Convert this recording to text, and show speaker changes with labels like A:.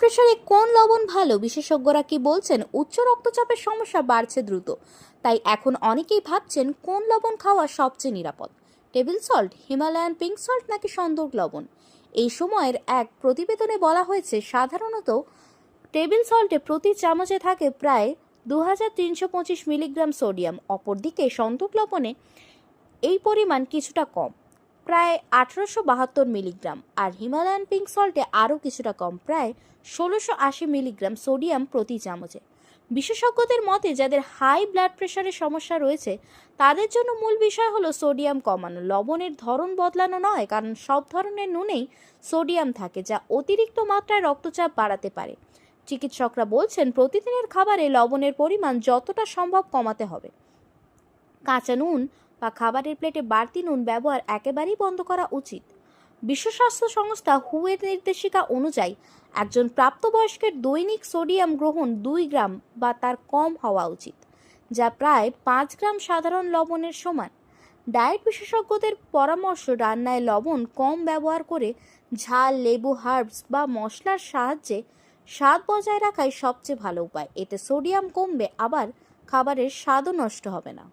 A: প্রেশারে কোন লবণ ভালো বিশেষজ্ঞরা কি বলছেন? উচ্চ রক্তচাপের সমস্যা বাড়ছে দ্রুত। তাই এখন অনেকেই ভাবছেন কোন লবণ খাওয়া সবচেয়ে নিরাপদ? Table salt, Himalayan pink salt নাকি সন্দক লবণ? এই সময়ের এক প্রতিবেদনে বলা হয়েছে, সাধারণত টেবিল সল্টে প্রতি চামচে থাকে প্রায় দু হাজার তিনশো পঁচিশ মিলিগ্রাম সোডিয়াম। অপরদিকে সন্দক লবণে এই পরিমাণ কিছুটা কম। প্রায় আঠারোশো বাহাত্তর মিলিগ্রাম আর হিমালয়ান পিঙ্ক সল্টে আরও কিছুটা কম, প্রায় ষোলোশো আশি মিলিগ্রাম সোডিয়াম প্রতি চামচে। বিশেষজ্ঞদের মতে, যাদের হাই ব্লাড প্রেশারের সমস্যা রয়েছে, তাদের জন্য মূল বিষয় হলো সোডিয়াম কমানো। লবণের ধরন বদলানো নয়, কারণ সব ধরনের নুনেই সোডিয়াম থাকে, যা অতিরিক্ত মাত্রায় রক্তচাপ বাড়াতে পারে। চিকিৎসকরা বলছেন, প্রতিদিনের খাবারে লবণের পরিমাণ যতটা সম্ভব কমাতে হবে। কাঁচা নুন বা খাবারের প্লেটে বাড়তি নুন ব্যবহার একেবারেই বন্ধ করা উচিত। বিশ্ব স্বাস্থ্য সংস্থা হুয়ের নির্দেশিকা অনুযায়ী, একজন প্রাপ্তবয়স্কের দৈনিক সোডিয়াম গ্রহণ দুই গ্রাম বা তার কম হওয়া উচিত, যা প্রায় পাঁচ গ্রাম সাধারণ লবণের সমান। ডায়েট বিশেষজ্ঞদের পরামর্শ, রান্নায় লবণ কম ব্যবহার করে ঝাল, লেবু, হার্বস বা মশলার সাহায্যে স্বাদ বজায় রাখাই সবচেয়ে ভালো উপায়। এতে সোডিয়াম কমবে, আবার খাবারের স্বাদও নষ্ট হবে না।